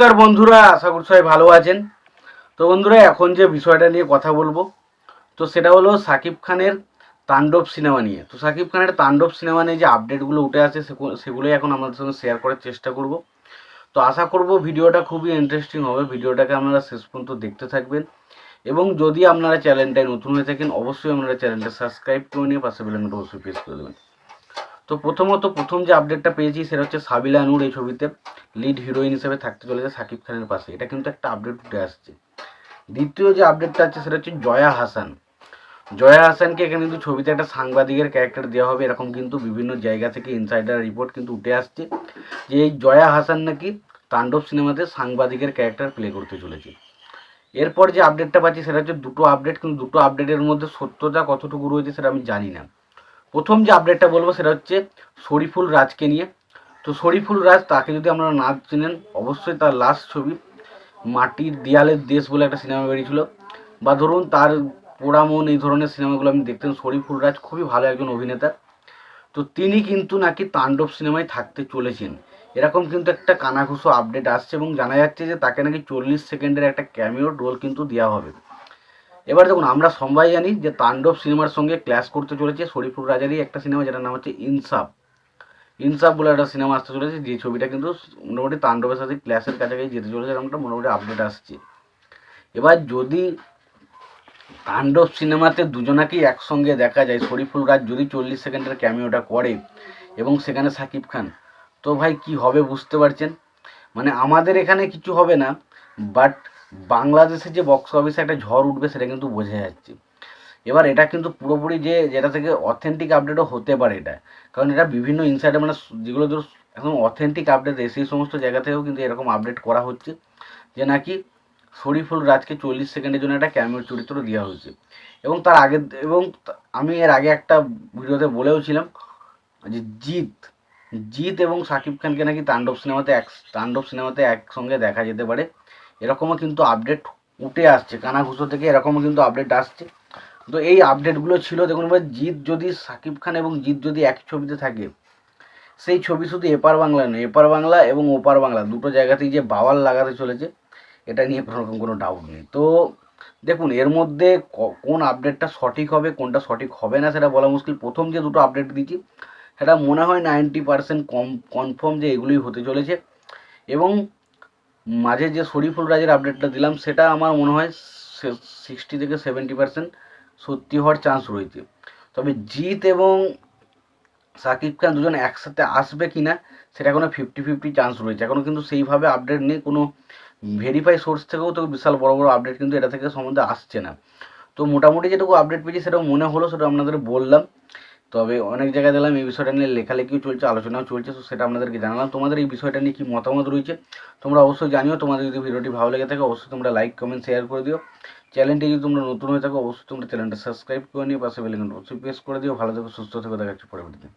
নমস্কার বন্ধুরা, আশা করছি সবাই ভালো আছেন। তো বন্ধুরা, এখন যে বিষয়টা নিয়ে কথা বলব, তো সেটা হলো সাকিব খানের তাণ্ডব সিনেমা নিয়ে। তো সাকিব খানের তাণ্ডব সিনেমা নিয়ে যে আপডেটগুলো উঠে আসে, সেগু- সেগুলোই এখন আমাদের সঙ্গে শেয়ার করার চেষ্টা করব। তো আশা করব ভিডিওটা খুবই ইন্টারেস্টিং হবে, ভিডিওটাকে আপনারা শেষ পর্যন্ত দেখতে থাকবেন। এবং যদি আপনারা চ্যানেলটায় নতুন হয়ে থাকেন, অবশ্যই আপনারা চ্যানেলটা সাবস্ক্রাইব করে নিয়ে পাশে বেলানটা অবশ্যই প্রেস করে দেবেন। তো প্রথমত প্রথম যে আপডেটটা পেয়েছি, সেটা হচ্ছে সাবিলা নূর এই ছবিতে। লিড হিরোইন হিসেবে থাকতে চলেছে সাকিব খানের পাশে। এটা কিন্তু একটা আপডেট উঠে আসছে। দ্বিতীয় যে আপডেটটা আছে সেটা হচ্ছে জয়া হাসান। জয়া হাসানকে এখানে কিন্তু ছবিতে একটা সাংবাদিকের ক্যারেক্টার দেওয়া হবে, এরকম কিন্তু বিভিন্ন জায়গা থেকে ইনসাইডার রিপোর্ট কিন্তু উঠে আসছে যে এই জয়া হাসান নাকি তাণ্ডব সিনেমাতে সাংবাদিকের ক্যারেক্টার প্লে করতে চলেছে। এরপর যে আপডেটটা পাচ্ছি সেটা হচ্ছে দুটো আপডেট কিন্তু দুটো আপডেটের মধ্যে সত্যতা কতটুকু রয়েছে সেটা আমি জানি না। প্রথম যে আপডেটটা বলব সেটা হচ্ছে শরীফুল রাজকে নিয়ে। তো শরীফুল রাজ, তাকে যদি আপনারা না চিনেন, অবশ্যই তার লাস্ট ছবি, মাটির দেয়ালের দেশ বলে একটা সিনেমা বেরিয়েছিল। বা ধরুন তার পোড়ামন এই ধরনের সিনেমাগুলো আমি দেখতেন শরীফুল রাজ খুবই ভালো একজন অভিনেতা। তো তিনি কিন্তু নাকি তাণ্ডব সিনেমায় থাকতে চলেছেন। এরকম কিন্তু একটা কানাঘুষো আপডেট আসছে এবং জানা যাচ্ছে যে তাকে নাকি চল্লিশ সেকেন্ডের একটা ক্যামিও রোল কিন্তু দেওয়া হবে। এবার দেখুন, আমরা সবাই জানি যে তাণ্ডব সিনেমার সঙ্গে ক্ল্যাশ করতে চলেছে শরীফুল রাজারই একটা সিনেমা, যেটার নাম হচ্ছে ইনসাফ। ইনসাফ বলে একটা সিনেমা আসতে চলেছে, যে ছবিটা কিন্তু মোটামুটি তাণ্ডবের সাথে ক্লাসের কাছাকাছি যেতে চলেছে এরকমটা মোটামুটি আপডেট আসছে। এবার যদি তাণ্ডব সিনেমাতে দুজনাকেই একসঙ্গে দেখা যায়, শরীফুল রাজ যদি চল্লিশ সেকেন্ডের ক্যামিওটা করে এবং সেখানে সাকিব খান, তো ভাই কি হবে বুঝতে পারছেন? মানে আমাদের এখানে কিছু হবে না বাট বাংলাদেশে যে বক্স অফিসে একটা ঝড় উঠবে সেটা কিন্তু বোঝা যাচ্ছে। এবার এটা কিন্তু পুরোপুরি যে যেটা থেকে অথেন্টিক আপডেটও হতে পারে এটা। কারণ এটা বিভিন্ন ইনসাইডে মানে যেগুলো ধরো এখন অথেন্টিক আপডেট সেই সমস্ত জায়গা থেকেও কিন্তু এরকম আপডেট করা হচ্ছে। যে নাকি শরীফুল রাজকে চল্লিশ সেকেন্ডের জন্য একটা ক্যামের চরিত্র দেওয়া হয়েছে। এবং তার আগে, এবং আমি এর আগে একটা ভিডিওতে বলেও ছিলাম যে জিৎ জিৎ এবং শাকিব খানকে নাকি তাণ্ডব সিনেমাতে এক, তাণ্ডব সিনেমাতে একসঙ্গে দেখা যেতে পারে। এরকমও কিন্তু আপডেট উঠে আসছে, কানাঘুষো থেকে এরকমও কিন্তু আপডেট আসছে। তো এই আপডেটগুলো ছিল, দেখুন এবার জিৎ যদি শাকিব খান এবং জিৎ যদি এক ছবিতে থাকে, সেই ছবি শুধু এপার বাংলা নয়, এপার বাংলা এবং ওপার বাংলা, দুটো জায়গাতেই যে বাওয়াল লাগাতে চলেছে, এটা নিয়ে কোনো রকম কোনো ডাউট নেই। তো দেখুন, এর মধ্যে কোন আপডেটটা সঠিক হবে, কোনটা সঠিক হবে না, সেটা বলা মুশকিল। প্রথম যে দুটো আপডেট দিচ্ছি, সেটা মনে হয় নাইনটি পার্সেন্ট কম কনফার্ম যে এগুলোই হতে চলেছে। এবং মাঝে যে শরীফুল রাজের আপডেটটা দিলাম, সেটা আমার মনে হয় সিক্সটি থেকে সেভেন্টি পার্সেন্ট সত্যি হওয়ার চান্স রয়েছে। তবে জিৎ এবং সাকিব খান দুজন একসাথে আসবে কি না সেটা এখনও ফিফটি ফিফটি চান্স রয়েছে। এখনও কিন্তু সেইভাবে আপডেট নেই, কোনো ভেরিফাই সোর্স থেকেও তো বিশাল বড় বড় আপডেট কিন্তু এটা থেকে সম্বন্ধে আসছে না। তো মোটামুটি যেটুকু আপডেট পেয়েছি সেটা মনে হলো, সেটা আপনাদের বললাম। তবে অনেক জায়গায় দেখলাম এই বিষয়টা নিয়ে লেখালেখিও চলছে, আলোচনাও চলছে, তো সেটা আপনাদেরকে জানালাম। তোমাদের এই বিষয়টা নিয়ে কী মতামত রয়েছে, তোমরা অবশ্যই জানিও। তোমাদের যদি ভিডিওটি ভালো লেগে থাকে, অবশ্যই তোমরা লাইক কমেন্ট শেয়ার করে দিও। চ্যানেলটি যদি তোমরা নতুন হয়ে থাকো, অবশ্যই তোমরা চ্যানেলটা সাবস্ক্রাইব করে নিও, পাশে বেলেন অবশ্যই প্রেস করে দিও। ভালো থেকো, সুস্থ থেকো দেখাচ্ছি পরবর্তীতে